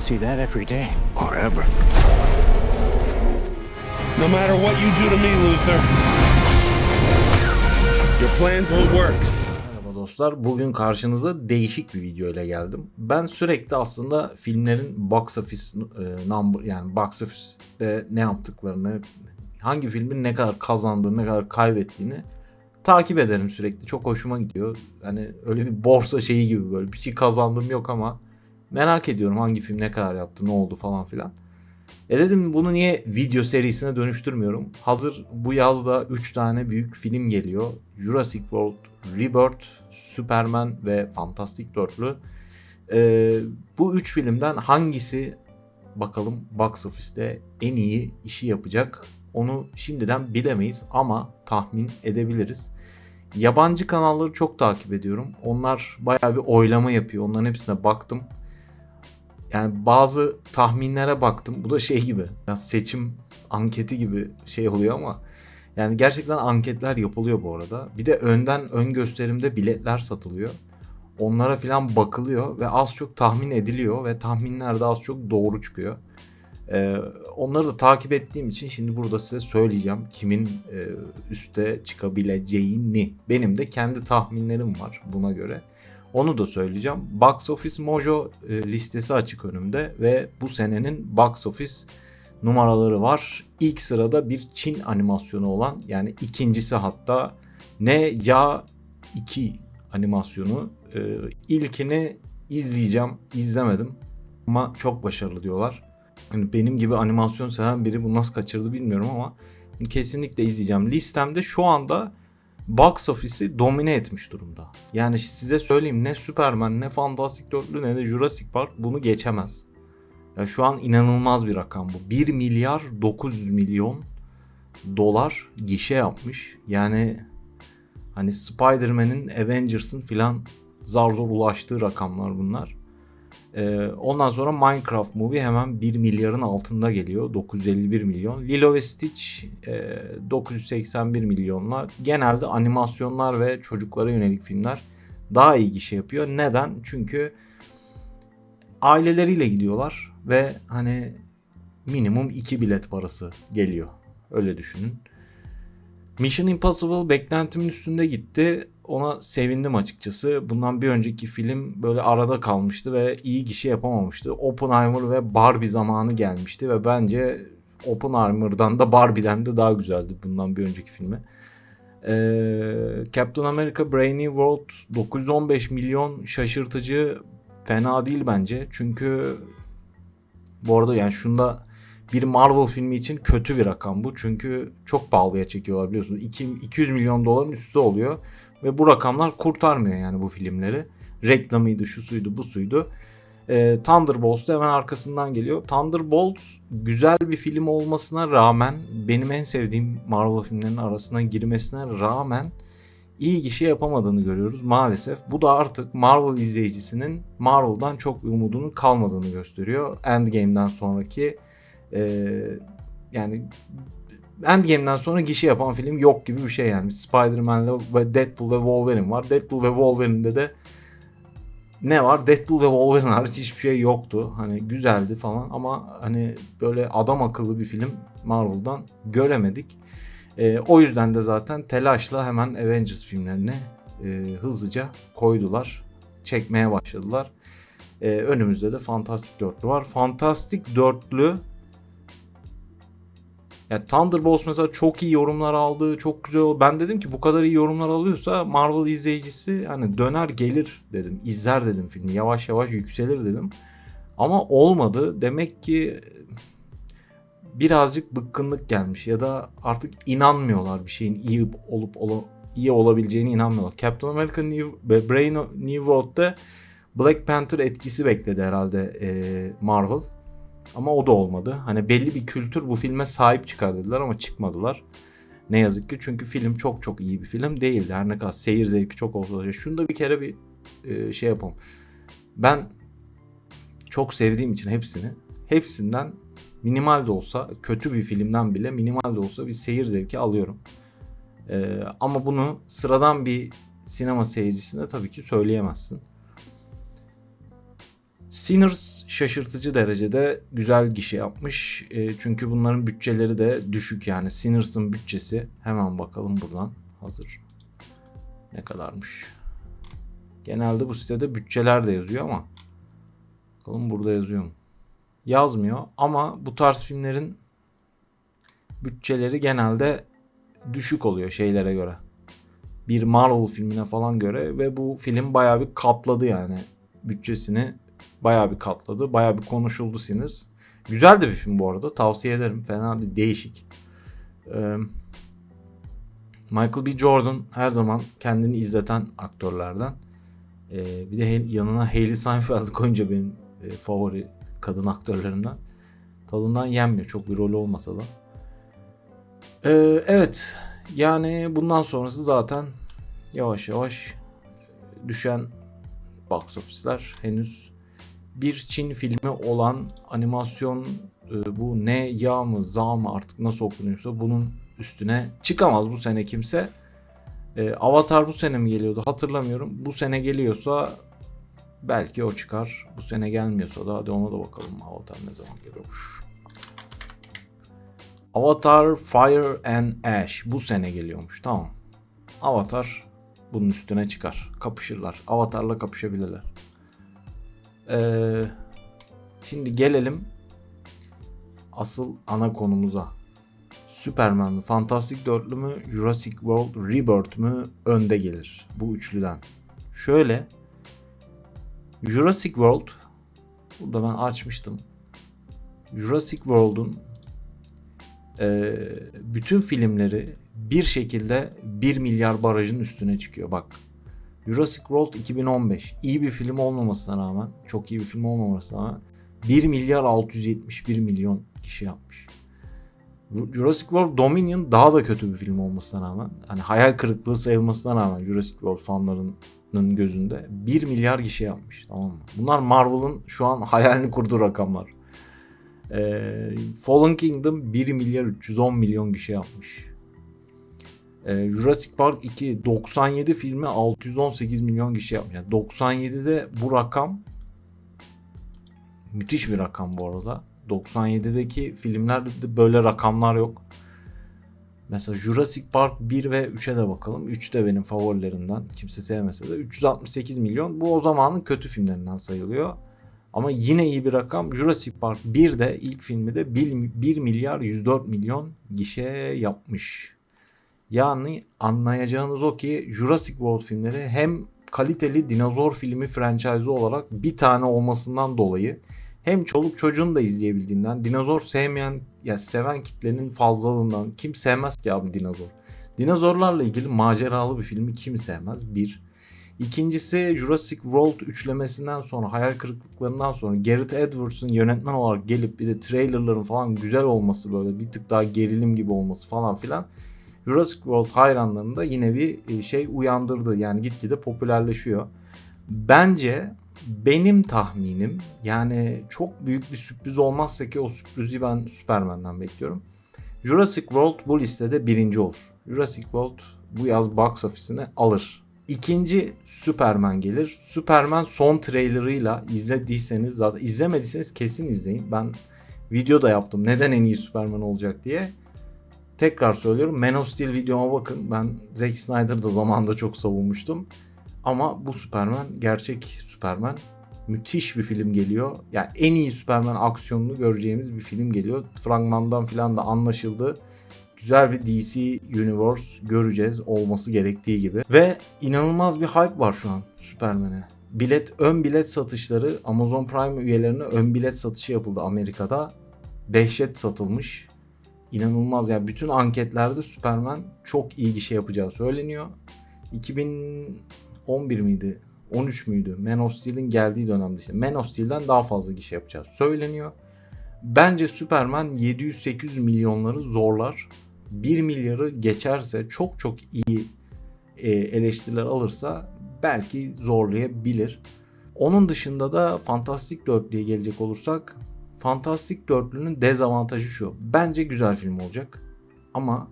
don't see that every day. Or ever. No matter what you do to me, Luther, your plans won't work. Merhaba dostlar. Bugün karşınıza değişik bir video ile geldim. Ben sürekli aslında filmlerin box office e, number yani box office'te ne yaptıklarını, hangi filmin ne kadar kazandığını, ne kadar kaybettiğini takip ederim sürekli. Çok hoşuma gidiyor. Hani öyle bir borsa şeyi gibi böyle bir şey kazandım yok ama merak ediyorum hangi film ne kadar yaptı, ne oldu falan filan. E dedim bunu niye video serisine dönüştürmüyorum? Hazır bu yazda 3 tane büyük film geliyor. Jurassic World, Rebirth, Superman ve Fantastic Dörtlü. E, bu 3 filmden hangisi bakalım box office'te en iyi işi yapacak? Onu şimdiden bilemeyiz ama tahmin edebiliriz. Yabancı kanalları çok takip ediyorum. Onlar bayağı bir oylama yapıyor. Onların hepsine baktım. Yani bazı tahminlere baktım. Bu da şey gibi. Seçim anketi gibi şey oluyor ama yani gerçekten anketler yapılıyor bu arada. Bir de önden ön gösterimde biletler satılıyor. Onlara filan bakılıyor ve az çok tahmin ediliyor ve tahminler de az çok doğru çıkıyor. Ee, onları da takip ettiğim için şimdi burada size söyleyeceğim kimin e, üste çıkabileceğini. Benim de kendi tahminlerim var buna göre. Onu da söyleyeceğim. Box Office Mojo e, listesi açık önümde ve bu senenin Box Office numaraları var. İlk sırada bir Çin animasyonu olan yani ikincisi hatta Ne Ya 2 animasyonu. E, ilkini izleyeceğim. izlemedim ama çok başarılı diyorlar. Yani benim gibi animasyon seven biri bunu nasıl kaçırdı bilmiyorum ama kesinlikle izleyeceğim. Listemde şu anda box office'i domine etmiş durumda. Yani size söyleyeyim ne Superman ne Fantastic Dörtlü ne de Jurassic Park bunu geçemez. Ya şu an inanılmaz bir rakam bu. 1 milyar 900 milyon dolar gişe yapmış. Yani hani Spider-Man'in, Avengers'ın filan zar zor ulaştığı rakamlar bunlar. Ee, ondan sonra Minecraft Movie hemen 1 milyarın altında geliyor. 951 milyon. Lilo ve Stitch e, 981 milyonla. Genelde animasyonlar ve çocuklara yönelik filmler daha iyi gişe yapıyor. Neden? Çünkü aileleriyle gidiyorlar ve hani minimum 2 bilet parası geliyor. Öyle düşünün. Mission Impossible beklentimin üstünde gitti. Ona sevindim açıkçası. Bundan bir önceki film böyle arada kalmıştı ve iyi gişe yapamamıştı. Oppenheimer ve Barbie zamanı gelmişti ve bence Oppenheimer'dan da Barbie'den de daha güzeldi bundan bir önceki filmi. Ee, Captain America Brave New World 915 milyon şaşırtıcı fena değil bence. Çünkü bu arada yani şunda bir Marvel filmi için kötü bir rakam bu. Çünkü çok pahalıya çekiyorlar biliyorsunuz. 2, 200 milyon doların üstü oluyor. Ve bu rakamlar kurtarmıyor yani bu filmleri. Reklamıydı, şu suydu, bu suydu. E, Thunderbolts da hemen arkasından geliyor. Thunderbolts güzel bir film olmasına rağmen benim en sevdiğim Marvel filmlerinin arasına girmesine rağmen iyi gişe yapamadığını görüyoruz maalesef. Bu da artık Marvel izleyicisinin Marvel'dan çok umudunun kalmadığını gösteriyor. Endgame'den sonraki e, yani Endgame'den sonra gişe yapan film yok gibi bir şey yani. Spider-Man'le ve Deadpool ve Wolverine var. Deadpool ve Wolverine'de de ne var? Deadpool ve Wolverine hariç hiçbir şey yoktu. Hani güzeldi falan ama hani böyle adam akıllı bir film Marvel'dan göremedik. Ee, o yüzden de zaten telaşla hemen Avengers filmlerini e, hızlıca koydular. Çekmeye başladılar. Ee, önümüzde de Fantastic Dörtlü var. Fantastic Dörtlü ya Thunderbolts mesela çok iyi yorumlar aldı. Çok güzel oldu. Ben dedim ki bu kadar iyi yorumlar alıyorsa Marvel izleyicisi hani döner gelir dedim. İzler dedim filmi. Yavaş yavaş yükselir dedim. Ama olmadı. Demek ki birazcık bıkkınlık gelmiş ya da artık inanmıyorlar bir şeyin iyi olup ola, iyi olabileceğine inanmıyorlar. Captain America New, Brain New World'da Black Panther etkisi bekledi herhalde e, Marvel. Ama o da olmadı. Hani belli bir kültür bu filme sahip çıkar dediler ama çıkmadılar. Ne yazık ki çünkü film çok çok iyi bir film değildi. Her ne kadar seyir zevki çok olsa da. Şunu da bir kere bir e, şey yapalım. Ben çok sevdiğim için hepsini, hepsinden minimal de olsa, kötü bir filmden bile minimal de olsa bir seyir zevki alıyorum. E, ama bunu sıradan bir sinema seyircisine tabii ki söyleyemezsin. Sinners şaşırtıcı derecede güzel gişe yapmış. E, çünkü bunların bütçeleri de düşük yani. Sinners'ın bütçesi hemen bakalım buradan. Hazır. Ne kadarmış? Genelde bu sitede bütçeler de yazıyor ama bakalım burada yazıyor mu? Yazmıyor ama bu tarz filmlerin bütçeleri genelde düşük oluyor şeylere göre. Bir Marvel filmine falan göre ve bu film bayağı bir katladı yani bütçesini bayağı bir katladı. Bayağı bir konuşuldu Sinners. Güzel de bir film bu arada. Tavsiye ederim. Fena değil. Değişik. Ee, Michael B. Jordan her zaman kendini izleten aktörlerden. Ee, bir de yanına Hailey Seinfeld koyunca benim e, favori kadın aktörlerimden. Tadından yenmiyor. Çok bir rolü olmasa da. Ee, evet. Yani bundan sonrası zaten yavaş yavaş düşen box office'ler henüz bir Çin filmi olan animasyon e, bu ne ya mı za mı artık nasıl okunuyorsa bunun üstüne çıkamaz bu sene kimse. E, Avatar bu sene mi geliyordu hatırlamıyorum. Bu sene geliyorsa belki o çıkar. Bu sene gelmiyorsa da hadi ona da bakalım Avatar ne zaman geliyormuş. Avatar Fire and Ash bu sene geliyormuş tamam. Avatar bunun üstüne çıkar. Kapışırlar. Avatar'la kapışabilirler. Ee, şimdi gelelim asıl ana konumuza. Superman mi, Fantastic Dörtlü mü, Jurassic World Rebirth mü önde gelir bu üçlüden. Şöyle Jurassic World burada ben açmıştım. Jurassic World'un e, bütün filmleri bir şekilde 1 milyar barajın üstüne çıkıyor. Bak Jurassic World 2015 iyi bir film olmamasına rağmen çok iyi bir film olmamasına rağmen 1 milyar 671 milyon kişi yapmış. Jurassic World Dominion daha da kötü bir film olmasına rağmen hani hayal kırıklığı sayılmasına rağmen Jurassic World fanlarının gözünde 1 milyar kişi yapmış tamam mı? Bunlar Marvel'ın şu an hayalini kurduğu rakamlar. Ee, Fallen Kingdom 1 milyar 310 milyon kişi yapmış. Ee, Jurassic Park 2 97 filmi 618 milyon kişi yapmış. Yani 97'de bu rakam müthiş bir rakam bu arada. 97'deki filmlerde böyle rakamlar yok. Mesela Jurassic Park 1 ve 3'e de bakalım. 3 de benim favorilerimden. Kimse sevmese de 368 milyon. Bu o zamanın kötü filmlerinden sayılıyor. Ama yine iyi bir rakam. Jurassic Park 1 de ilk filmi de 1, 1 milyar 104 milyon gişe yapmış. Yani anlayacağınız o ki Jurassic World filmleri hem kaliteli dinozor filmi franchise olarak bir tane olmasından dolayı hem çoluk çocuğun da izleyebildiğinden dinozor sevmeyen ya seven kitlenin fazlalığından kim sevmez ki abi dinozor. Dinozorlarla ilgili maceralı bir filmi kim sevmez? Bir. İkincisi Jurassic World üçlemesinden sonra hayal kırıklıklarından sonra Gareth Edwards'ın yönetmen olarak gelip bir de trailerların falan güzel olması böyle bir tık daha gerilim gibi olması falan filan Jurassic World hayranlarında yine bir şey uyandırdı. Yani gitgide popülerleşiyor. Bence benim tahminim yani çok büyük bir sürpriz olmazsa ki o sürprizi ben Superman'den bekliyorum. Jurassic World bu listede birinci olur. Jurassic World bu yaz box office'ini alır. İkinci Superman gelir. Superman son trailerıyla izlediyseniz zaten izlemediyseniz kesin izleyin. Ben video da yaptım neden en iyi Superman olacak diye. Tekrar söylüyorum Man of Steel videoma bakın. Ben Zack Snyder'da zamanında çok savunmuştum. Ama bu Superman gerçek Superman. Müthiş bir film geliyor. Yani en iyi Superman aksiyonunu göreceğimiz bir film geliyor. Fragmandan filan da anlaşıldı. Güzel bir DC Universe göreceğiz olması gerektiği gibi. Ve inanılmaz bir hype var şu an Superman'e. Bilet, ön bilet satışları Amazon Prime üyelerine ön bilet satışı yapıldı Amerika'da. Dehşet satılmış. İnanılmaz yani bütün anketlerde Superman çok iyi gişe yapacağı söyleniyor. 2011 miydi? 13 müydü? Man of Steel'in geldiği dönemde işte. Man of Steel'den daha fazla gişe yapacağı söyleniyor. Bence Superman 700-800 milyonları zorlar. 1 milyarı geçerse çok çok iyi e, eleştiriler alırsa belki zorlayabilir. Onun dışında da Fantastic Dörtlü'ye gelecek olursak Fantastic Dörtlü'nün dezavantajı şu. Bence güzel film olacak. Ama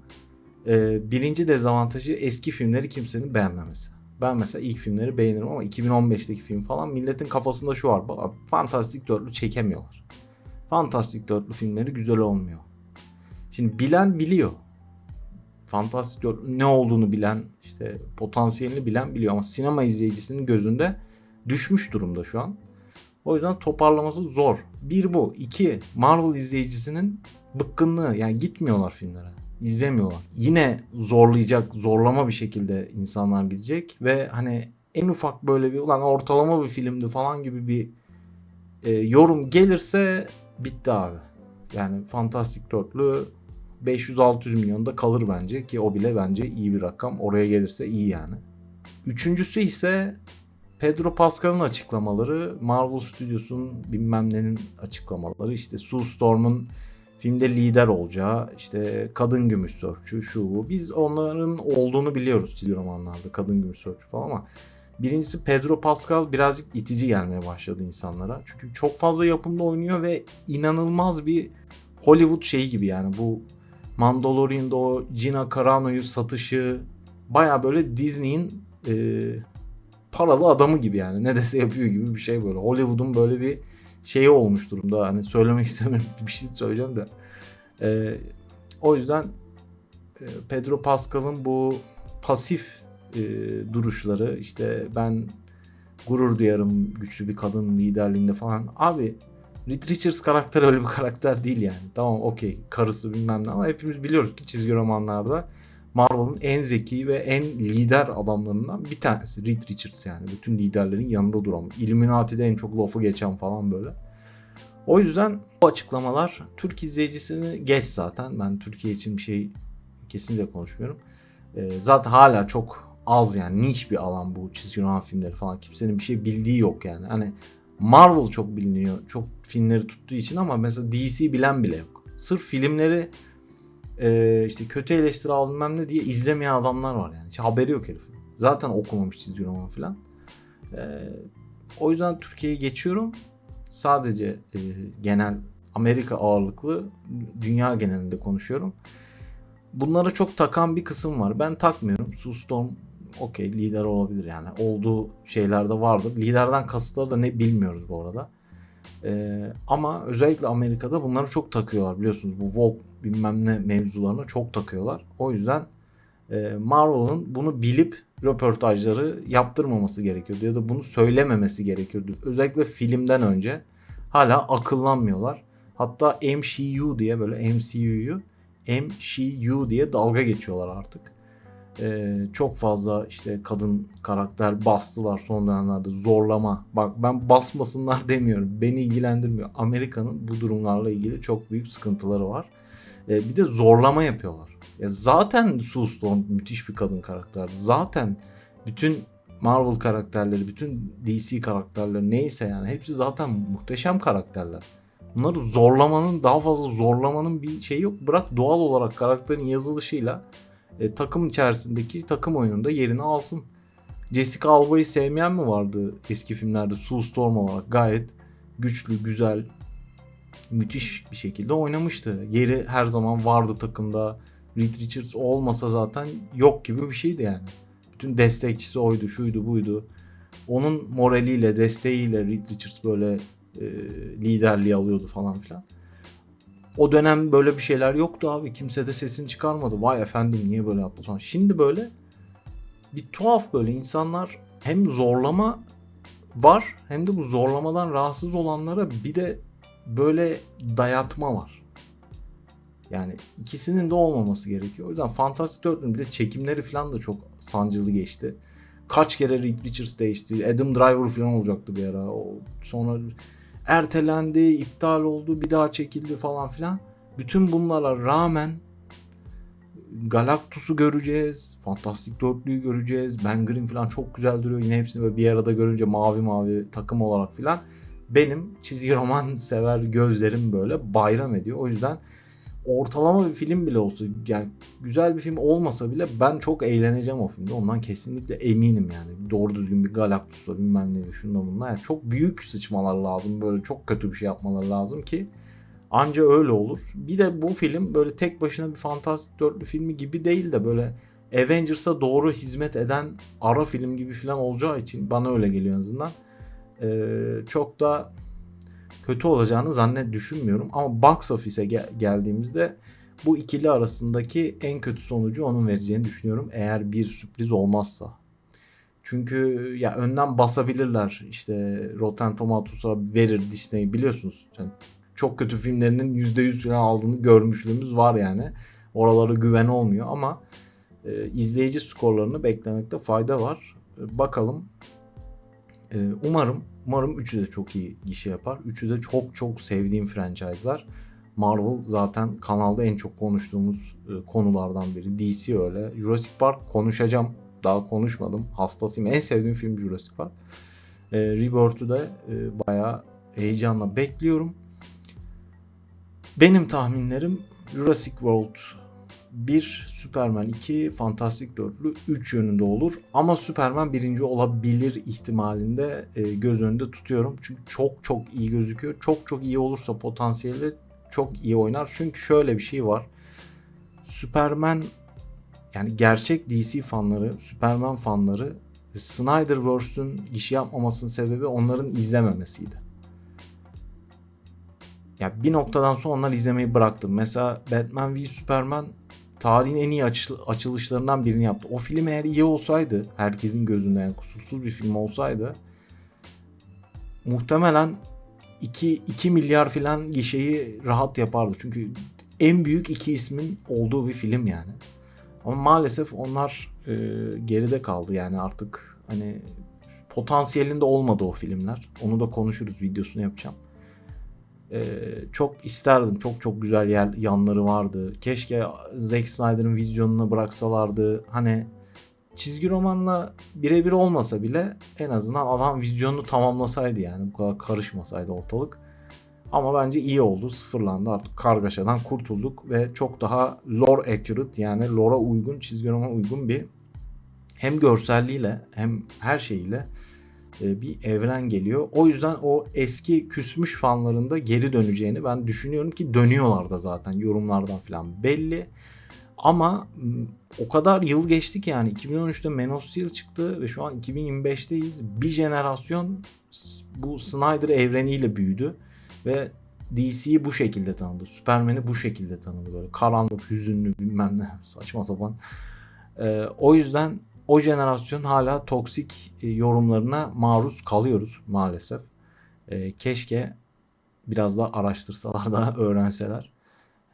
e, birinci dezavantajı eski filmleri kimsenin beğenmemesi. Ben mesela ilk filmleri beğenirim ama 2015'teki film falan milletin kafasında şu var. "Baba, Fantastik Dörtlü çekemiyorlar. Fantastik Dörtlü filmleri güzel olmuyor. Şimdi bilen biliyor. Fantastik Dörtlü ne olduğunu bilen, işte potansiyelini bilen biliyor ama sinema izleyicisinin gözünde düşmüş durumda şu an. O yüzden toparlaması zor. Bir bu. iki Marvel izleyicisinin bıkkınlığı. Yani gitmiyorlar filmlere. izlemiyorlar. Yine zorlayacak, zorlama bir şekilde insanlar gidecek ve hani en ufak böyle bir ulan ortalama bir filmdi falan gibi bir e, yorum gelirse bitti abi. Yani Fantastic Dörtlü 500-600 milyonda kalır bence ki o bile bence iyi bir rakam. Oraya gelirse iyi yani. Üçüncüsü ise Pedro Pascal'ın açıklamaları, Marvel Studios'un bilmem nenin açıklamaları, işte Sue Storm'un filmde lider olacağı, işte kadın gümüş sörfçü, şu bu. Biz onların olduğunu biliyoruz çizgi romanlarda, kadın gümüş sörfçü falan ama birincisi Pedro Pascal birazcık itici gelmeye başladı insanlara. Çünkü çok fazla yapımda oynuyor ve inanılmaz bir Hollywood şeyi gibi yani bu Mandalorian'da o Gina Carano'yu satışı baya böyle Disney'in e, paralı adamı gibi yani ne dese yapıyor gibi bir şey böyle. Hollywood'un böyle bir şeyi olmuş durumda. Hani söylemek istemiyorum bir şey söyleyeceğim de. E, o yüzden e, Pedro Pascal'ın bu pasif e, duruşları işte ben gurur duyarım güçlü bir kadın liderliğinde falan. Abi Reed Richards karakteri öyle bir karakter değil yani. Tamam okey karısı bilmem ne ama hepimiz biliyoruz ki çizgi romanlarda Marvel'ın en zeki ve en lider adamlarından bir tanesi Reed Richards yani. Bütün liderlerin yanında duran. Illuminati'de en çok lafı geçen falan böyle. O yüzden bu açıklamalar Türk izleyicisini geç zaten. Ben Türkiye için bir şey kesinlikle konuşmuyorum. Ee, zaten hala çok az yani niş bir alan bu çizgi roman filmleri falan. Kimsenin bir şey bildiği yok yani. Hani Marvel çok biliniyor. Çok filmleri tuttuğu için ama mesela DC bilen bile yok. Sırf filmleri e, işte kötü eleştiri al bilmem ne diye izlemeyen adamlar var yani. Hiç haberi yok herifin. Zaten okumamış çizgi roman falan. E, o yüzden Türkiye'yi geçiyorum. Sadece e, genel Amerika ağırlıklı dünya genelinde konuşuyorum. Bunlara çok takan bir kısım var. Ben takmıyorum. Sue Storm okey lider olabilir yani. Olduğu şeylerde vardır. Liderden kasıtları da ne bilmiyoruz bu arada. Ee, ama özellikle Amerika'da bunları çok takıyorlar biliyorsunuz. Bu Vogue bilmem ne mevzularına çok takıyorlar. O yüzden e, Marvel'ın bunu bilip röportajları yaptırmaması gerekiyordu ya da bunu söylememesi gerekiyordu. Özellikle filmden önce hala akıllanmıyorlar. Hatta MCU diye böyle MCU'yu MCU diye dalga geçiyorlar artık. Ee, çok fazla işte kadın karakter bastılar son dönemlerde zorlama. Bak ben basmasınlar demiyorum. Beni ilgilendirmiyor. Amerika'nın bu durumlarla ilgili çok büyük sıkıntıları var. Ee, bir de zorlama yapıyorlar. Ya zaten Sue Storm müthiş bir kadın karakter. Zaten bütün Marvel karakterleri, bütün DC karakterleri neyse yani hepsi zaten muhteşem karakterler. Bunları zorlamanın, daha fazla zorlamanın bir şeyi yok. Bırak doğal olarak karakterin yazılışıyla e, takım içerisindeki takım oyununda yerini alsın. Jessica Alba'yı sevmeyen mi vardı eski filmlerde Sue Storm olarak gayet güçlü, güzel, müthiş bir şekilde oynamıştı. Yeri her zaman vardı takımda. Reed Richards olmasa zaten yok gibi bir şeydi yani. Bütün destekçisi oydu, şuydu, buydu. Onun moraliyle, desteğiyle Reed Richards böyle e, liderliği alıyordu falan filan. O dönem böyle bir şeyler yoktu abi. Kimse de sesini çıkarmadı. Vay efendim niye böyle yaptı falan. Şimdi böyle bir tuhaf böyle insanlar hem zorlama var hem de bu zorlamadan rahatsız olanlara bir de böyle dayatma var. Yani ikisinin de olmaması gerekiyor. O yüzden Fantastic Dörtlü'nün bir de çekimleri falan da çok sancılı geçti. Kaç kere Reed Richards değişti. Adam Driver falan olacaktı bir ara. O sonra ertelendi, iptal oldu, bir daha çekildi falan filan. Bütün bunlara rağmen Galactus'u göreceğiz. Fantastik Dörtlü'yü göreceğiz. Ben Green falan çok güzel duruyor. Yine hepsini böyle bir arada görünce mavi mavi takım olarak filan. Benim çizgi roman sever gözlerim böyle bayram ediyor. O yüzden ortalama bir film bile olsa yani güzel bir film olmasa bile ben çok eğleneceğim o filmde. Ondan kesinlikle eminim yani. Doğru düzgün bir Galactus'la bilmem ne şunda bunlar. Yani çok büyük sıçmalar lazım. Böyle çok kötü bir şey yapmaları lazım ki anca öyle olur. Bir de bu film böyle tek başına bir fantastik dörtlü filmi gibi değil de böyle Avengers'a doğru hizmet eden ara film gibi falan olacağı için bana öyle geliyor en azından. Ee, çok da kötü olacağını zannet düşünmüyorum. Ama box office'e gel- geldiğimizde bu ikili arasındaki en kötü sonucu onun vereceğini düşünüyorum. Eğer bir sürpriz olmazsa. Çünkü ya önden basabilirler. İşte Rotten Tomatoes'a verir Disney biliyorsunuz. Yani çok kötü filmlerinin %100 falan aldığını görmüşlüğümüz var yani. Oralara güven olmuyor ama e, izleyici skorlarını beklemekte fayda var. E, bakalım. E, umarım umarım üçü de çok iyi gişe yapar. Üçü de çok çok sevdiğim franchise'lar. Marvel zaten kanalda en çok konuştuğumuz e, konulardan biri. DC öyle. Jurassic Park konuşacağım. Daha konuşmadım. Hastasıyım. En sevdiğim film Jurassic Park. E, Rebirth'ü de e, bayağı heyecanla bekliyorum. Benim tahminlerim Jurassic World 1, Superman 2, Fantastic Dörtlü 3 yönünde olur. Ama Superman birinci olabilir ihtimalinde e, göz önünde tutuyorum. Çünkü çok çok iyi gözüküyor. Çok çok iyi olursa potansiyeli çok iyi oynar. Çünkü şöyle bir şey var. Superman yani gerçek DC fanları, Superman fanları Snyderverse'ün iş yapmamasının sebebi onların izlememesiydi. Ya bir noktadan sonra onlar izlemeyi bıraktı. Mesela Batman v Superman tarihin en iyi açı- açılışlarından birini yaptı. O film eğer iyi olsaydı, herkesin gözünde yani kusursuz bir film olsaydı muhtemelen 2, 2 milyar falan gişeyi rahat yapardı. Çünkü en büyük iki ismin olduğu bir film yani. Ama maalesef onlar e, geride kaldı yani artık hani potansiyelinde olmadı o filmler. Onu da konuşuruz videosunu yapacağım. E, çok isterdim. Çok çok güzel yer, yanları vardı. Keşke Zack Snyder'ın vizyonunu bıraksalardı. Hani çizgi romanla birebir olmasa bile en azından adam vizyonunu tamamlasaydı yani. Bu kadar karışmasaydı ortalık. Ama bence iyi oldu. Sıfırlandı. Artık kargaşadan kurtulduk ve çok daha lore accurate yani lore'a uygun, çizgi romana uygun bir hem görselliğiyle hem her şeyiyle bir evren geliyor. O yüzden o eski küsmüş fanların da geri döneceğini ben düşünüyorum ki dönüyorlar da zaten yorumlardan falan belli. Ama m, o kadar yıl geçti ki yani 2013'te Man of Steel çıktı ve şu an 2025'teyiz. Bir jenerasyon bu Snyder evreniyle büyüdü ve DC'yi bu şekilde tanıdı. Superman'i bu şekilde tanıdı böyle karanlık, hüzünlü bilmem ne saçma sapan. Ee, o yüzden o jenerasyon hala toksik e, yorumlarına maruz kalıyoruz maalesef. Ee, keşke biraz daha araştırsalar da öğrenseler.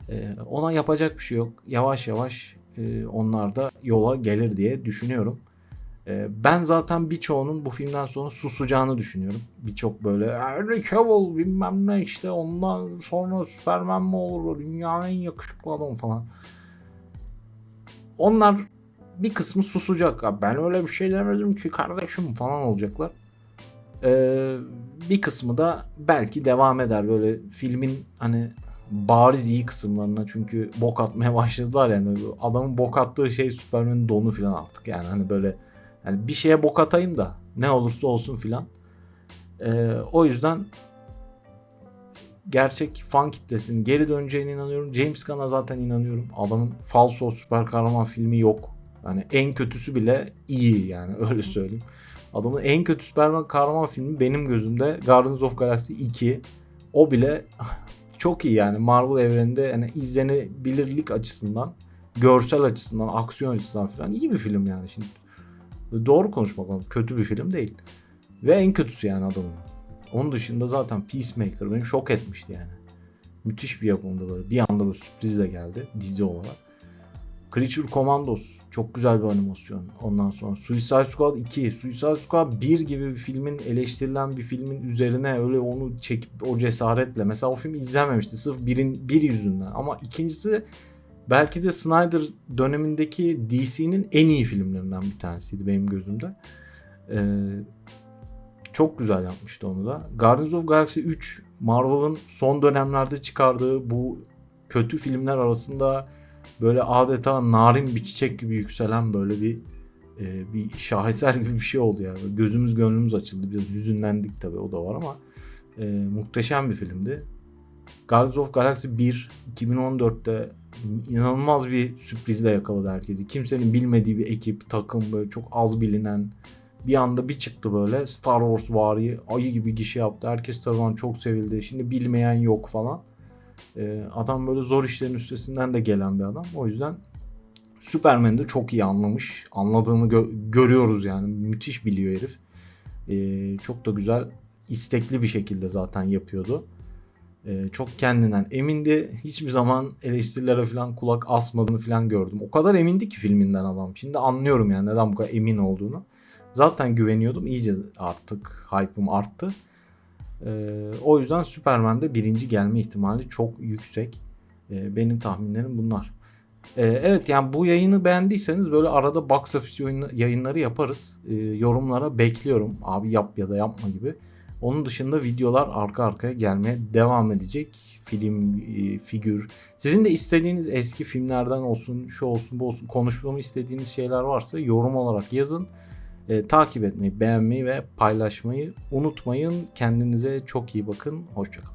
Ee, ona yapacak bir şey yok. Yavaş yavaş e, onlar da yola gelir diye düşünüyorum. Ee, ben zaten birçoğunun bu filmden sonra susacağını düşünüyorum. Birçok böyle Henry Cavill bilmem ne işte ondan sonra Superman mi olur dünyanın en yakışıklı adamı falan. Onlar bir kısmı susacak. "Ya Ben öyle bir şey demedim ki kardeşim falan olacaklar. Ee, bir kısmı da belki devam eder böyle filmin hani bariz iyi kısımlarına çünkü bok atmaya başladılar yani adamın bok attığı şey Superman'in donu falan artık yani hani böyle yani bir şeye bok atayım da ne olursa olsun filan. Ee, o yüzden gerçek fan kitlesinin geri döneceğine inanıyorum. James Gunn'a zaten inanıyorum. Adamın falso süper kahraman filmi yok. Yani en kötüsü bile iyi yani öyle söyleyeyim. Adamın en kötü süper kahraman filmi benim gözümde Guardians of Galaxy 2. O bile çok iyi yani Marvel evreninde yani izlenebilirlik açısından, görsel açısından, aksiyon açısından falan iyi bir film yani şimdi. Doğru konuşmak lazım. Kötü bir film değil. Ve en kötüsü yani adamın. Onun dışında zaten Peacemaker beni şok etmişti yani. Müthiş bir yapımdı böyle. Bir anda böyle sürprizle geldi dizi olarak. Creature Commandos çok güzel bir animasyon. Ondan sonra Suicide Squad 2, Suicide Squad 1 gibi bir filmin eleştirilen bir filmin üzerine öyle onu çekip o cesaretle mesela o film izlenmemişti sırf birin bir yüzünden ama ikincisi belki de Snyder dönemindeki DC'nin en iyi filmlerinden bir tanesiydi benim gözümde. Ee, çok güzel yapmıştı onu da. Guardians of Galaxy 3 Marvel'ın son dönemlerde çıkardığı bu kötü filmler arasında böyle adeta narin bir çiçek gibi yükselen böyle bir e, bir şaheser gibi bir şey oldu yani. Böyle Gözümüz gönlümüz açıldı. Biraz hüzünlendik tabii o da var ama e, muhteşem bir filmdi. Guardians of Galaxy 1 2014'te inanılmaz bir sürprizle yakaladı herkesi. Kimsenin bilmediği bir ekip, takım böyle çok az bilinen bir anda bir çıktı böyle Star Wars vari ayı gibi gişe yaptı. Herkes tarafından çok sevildi. Şimdi bilmeyen yok falan. Ee, adam böyle zor işlerin üstesinden de gelen bir adam. O yüzden Superman'i de çok iyi anlamış. Anladığını gö- görüyoruz yani. Müthiş biliyor herif. Ee, çok da güzel istekli bir şekilde zaten yapıyordu. Ee, çok kendinden emindi. Hiçbir zaman eleştirilere falan kulak asmadığını falan gördüm. O kadar emindi ki filminden adam. Şimdi anlıyorum yani neden bu kadar emin olduğunu. Zaten güveniyordum. İyice artık hype'ım arttı. Ee, o yüzden Superman'de birinci gelme ihtimali çok yüksek. Ee, benim tahminlerim bunlar. Ee, evet yani bu yayını beğendiyseniz böyle arada box office yayınları yaparız. Ee, yorumlara bekliyorum. Abi yap ya da yapma gibi. Onun dışında videolar arka arkaya gelmeye devam edecek. Film, e, figür. Sizin de istediğiniz eski filmlerden olsun, şu olsun, bu olsun konuşmamı istediğiniz şeyler varsa yorum olarak yazın. Ee, takip etmeyi, beğenmeyi ve paylaşmayı unutmayın. Kendinize çok iyi bakın. Hoşçakalın.